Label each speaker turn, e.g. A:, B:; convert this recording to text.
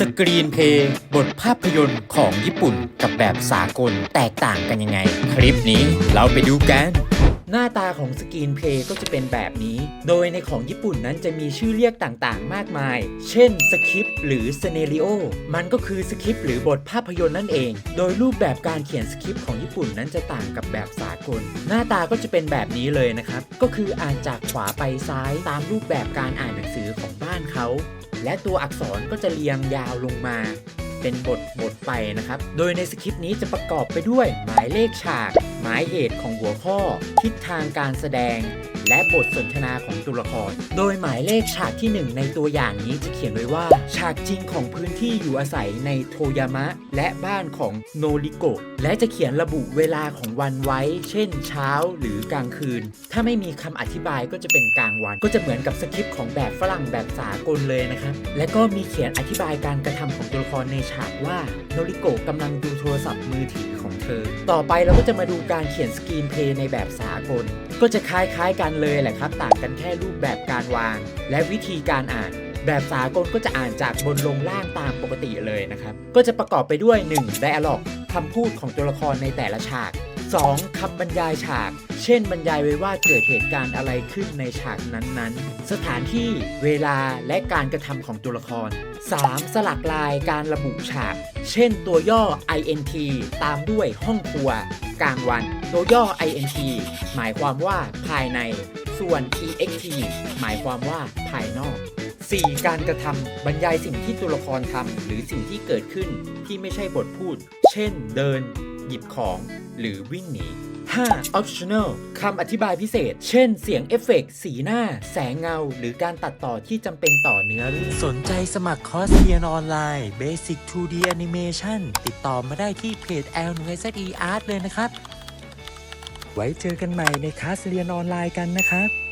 A: สกรีนเพย์บทภาพยนตร์ของญี่ปุ่นกับแบบสากลแตกต่างกันยังไง คลิปนี้เราไปดูกัน หน้าตาของสกรีนเพย์ก็จะเป็นแบบนี้ โดยในของญี่ปุ่นนั้นจะมีชื่อเรียกต่างๆ มากมาย เช่นสคริปต์หรือสเนริโอ มันก็คือสคริปต์หรือบทภาพยนตร์นั่นเอง โดยรูปแบบการเขียนสคริปต์ของญี่ปุ่นนั้นจะต่างกับแบบสากล หน้าตาก็จะเป็นแบบนี้เลยนะครับ ก็คืออ่านจากขวาไปซ้ายตามรูปแบบการอ่านหนังสือของบ้านเขา และตัวอักษรก็จะเรียงยาวลงมาเป็นบทบทไปนะครับ โดยในสคริปต์นี้จะประกอบไปด้วยหมายเลขฉาก หมายเหตุของหัวข้อ ทิศทางการแสดง และบทสนทนาของตัวละคร โดยหมายเลขฉากที่ 1 ในตัวอย่างนี้จะเขียนไว้ว่า ฉากจริงของพื้นที่อยู่อาศัยในโทยามะ และบ้านของโนริโกะและจะเขียนระบุเวลาของวันไว้ เช่น เช้าหรือกลางคืน ถ้าไม่มีคำอธิบายก็จะเป็นกลางวัน ก็จะเหมือนกับสคริปต์ของแบบฝรั่งแบบสากลเลยนะครับและก็มีเขียนอธิบายการกระทำของตัวละครในฉากว่าโนริโกะกำลังดูโทรศัพท์มือถือ เธอ ต่อไปเราก็จะมาดูการเขียนสกรีนเพลย์ในแบบสากล ก็จะคล้ายๆกันเลยแหละครับ ต่างกันแค่รูปแบบการวาง และวิธีการอ่านแบบสากลก็จะอ่านจากบนลงล่างตามปกติเลยนะครับ ก็จะประกอบไปด้วย 1. dialog คำพูดของตัวละครในแต่ละฉาก 2. คำบรรยายฉาก เช่นบรรยายไว้ว่าเกิดเหตุการณ์อะไรขึ้นในฉากนั้นๆ สถานที่เวลาและการกระทำของตัวละคร 3. สลักลายการระบุฉาก เช่นตัวย่อ int ตามด้วยห้องครัว กลางวัน ตัวย่อ int หมายความว่าภายใน ส่วน ext หมายความว่าภายนอก 4. การกระทำบรรยายสิ่งที่ตัวละครทำหรือสิ่งที่เกิดขึ้นที่ไม่ใช่บทพูด เช่น เดิน หยิบของ หรือวิ่งหนี 5. optional คำอธิบายพิเศษ เช่น เสียงเอฟเฟกต์สีหน้า แสงเงา หรือการตัดต่อที่จำเป็นต่อเนื้อเรื่อง
B: สนใจสมัครคอร์สเรียนออนไลน์ Basic 2D Animation ติดต่อมาได้ที่เพจ l n y z e Art เลยนะครับ ไว้เจอกันใหม่ในคลาสเรียนออนไลน์กันนะครับ